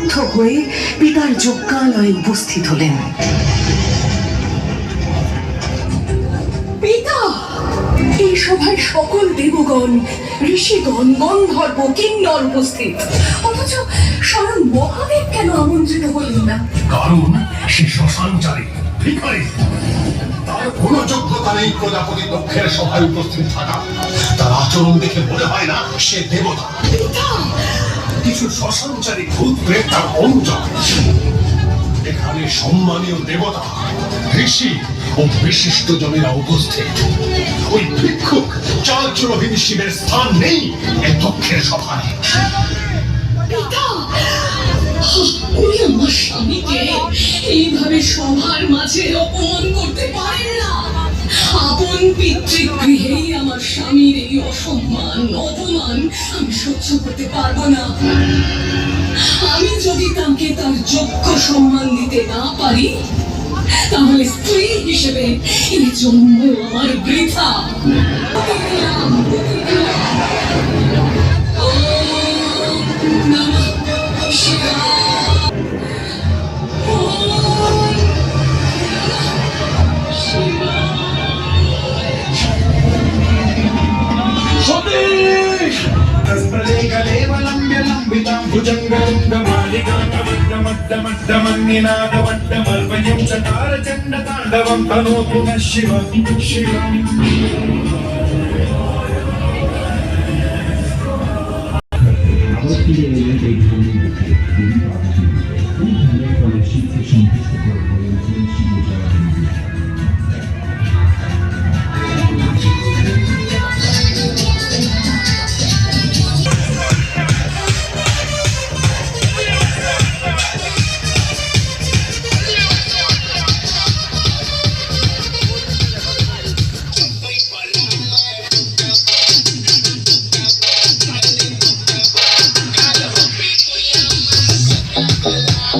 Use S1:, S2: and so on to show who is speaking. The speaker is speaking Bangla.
S1: ক্রুদ্ধ হয়ে পিতার যজ্ঞালয়ে উপস্থিত হলেন। পিতা এই সভায় সকল দেবগণ ঋষিগণ গন্ধর্ব কিন্নর উপস্থিত। অথচ স্বয়ং মহাদেব কেন আমন্ত্রিত হলেন না?
S2: কারণ সে শ্মশানচারী ভিখারি।
S3: তার কোনো যোগ্যতা নেই প্রজাপতি দক্ষের সভায় উপস্থিত থাকা তার আচরণ দেখে মনে হয় না সে দেবতা। কিছু শ্মশানচারী ভূত প্রেত তার অনুচর এখানে সম্মানীয় দেবতা, ঋষি ও বিশিষ্ট জনেরা উপস্থিত। ওই ভিক্ষুক চালচুরহীন শিবের স্থান নেই এ দক্ষের সভায়।
S1: সবার মাঝে অপমান করতে পারেন না। আপন পিতৃগৃহেই আমার স্বামীর এই অসম্মান অপমান আমি সহ্য করতে পারব না। আমি যদি তাকে তার যোগ্য সম্মান দিতে না পারি তাহলে স্ত্রী হিসেবে এই জন্ম আমার বৃথা। প্রতিদিন,
S4: భుజంగోంగమాలికాటమడ్డమడ్డమడ్డమన్నినాథమడ్డమల్పయం చకారచండ తాండవం తనోతు
S5: శివం. శివం.